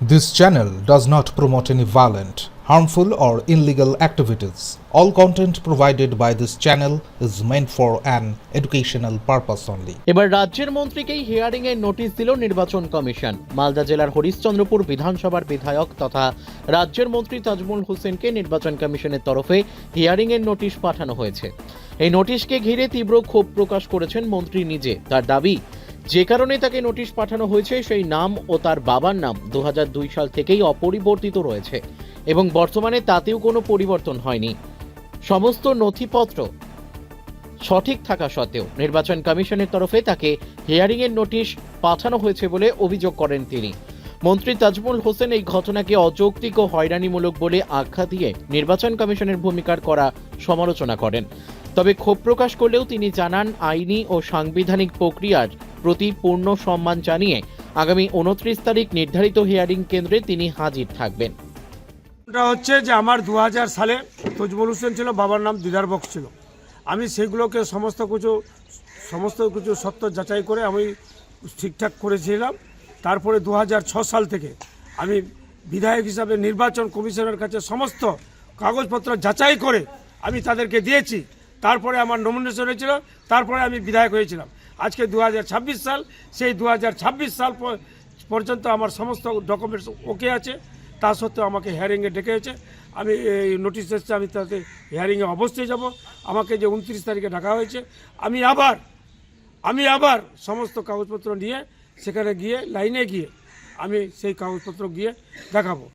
This channel does not promote any violent, harmful, or illegal activities. All content provided by this channel is meant for an educational purpose only. এবার রাজ্যের মন্ত্রীকেই hearing এর notice দিল নির্বাচন commission Malda জেলার হরিশ্চন্দ্রপুর বিধানসভার বিধায়ক তথা রাজ্যের মন্ত্রী তাজমুল হোসেনকে নির্বাচন কমিশনের তরফে হিয়ারিং এর নোটিশ পাঠানো হয়েছে এই নোটিশকে ঘিরে তীব্র ক্ষোভ প্রকাশ করেছেন মন্ত্রী নিজে তার দাবি যে কারণে তাকে নোটিশ পাঠানো হয়েছে, সেই নাম ও তার বাবার নাম দু হাজার দুই সাল থেকেই অপরিবর্তিত রয়েছে এবং বর্তমানে তাতেও কোনো পরিবর্তন হয়নি। সমস্ত নথিপত্র সঠিক থাকা সত্ত্বেও নির্বাচন কমিশনের তরফে তাকে হিয়ারিংয়ের নোটিশ পাঠানো হয়েছে বলে অভিযোগ করেন তিনি। মন্ত্রী তাজমুল হোসেন এই ঘটনাকে অযৌক্তিক ও হয়রানিমূলক বলে আখ্যা দিয়ে নির্বাচন কমিশনের ভূমিকার করা সমালোচনা করেন। তবে ক্ষোভ প্রকাশ করলেও তিনি জানান, আইনি ও সাংবিধানিক প্রক্রিয়ার প্রতি পূর্ণ সম্মান জানিয়ে আগামী উনত্রিশ তারিখ নির্ধারিত হিয়ারিং কেন্দ্রে তিনি হাজির থাকবেন। হচ্ছে যে আমার দু হাজার সালে তজমুল হোসেন ছিল, বাবার নাম দিদার বক্স ছিল। আমি সেগুলোকে সমস্ত কিছু সমস্ত কিছু সত্য যাচাই করে আমি ঠিকঠাক করেছিলাম। তারপরে দু সাল থেকে আমি বিধায়ক হিসাবে নির্বাচন কমিশনের কাছে সমস্ত কাগজপত্র যাচাই করে আমি তাদেরকে দিয়েছি। তারপরে আমার নমিনেশন হয়েছিল, তারপরে আমি বিধায়ক হয়েছিলাম। আজকে দু হাজার ছাব্বিশ সাল, সেই দু হাজার ছাব্বিশ সাল পর্যন্ত আমার সমস্ত ডকুমেন্টস ওকে আছে। তা সত্ত্বেও আমাকে হিয়ারিংয়ে ডেকেছে আমি এই নোটিশ এসছে, আমি তাতে হিয়ারিংয়ে অবশ্যই যাব। আমাকে যে উনত্রিশ তারিখে ডাকা হয়েছে, আমি আবার আমি আবার সমস্ত কাগজপত্র নিয়ে সেখানে গিয়ে লাইনে গিয়ে আমি সেই কাগজপত্র গিয়ে দেখাবো।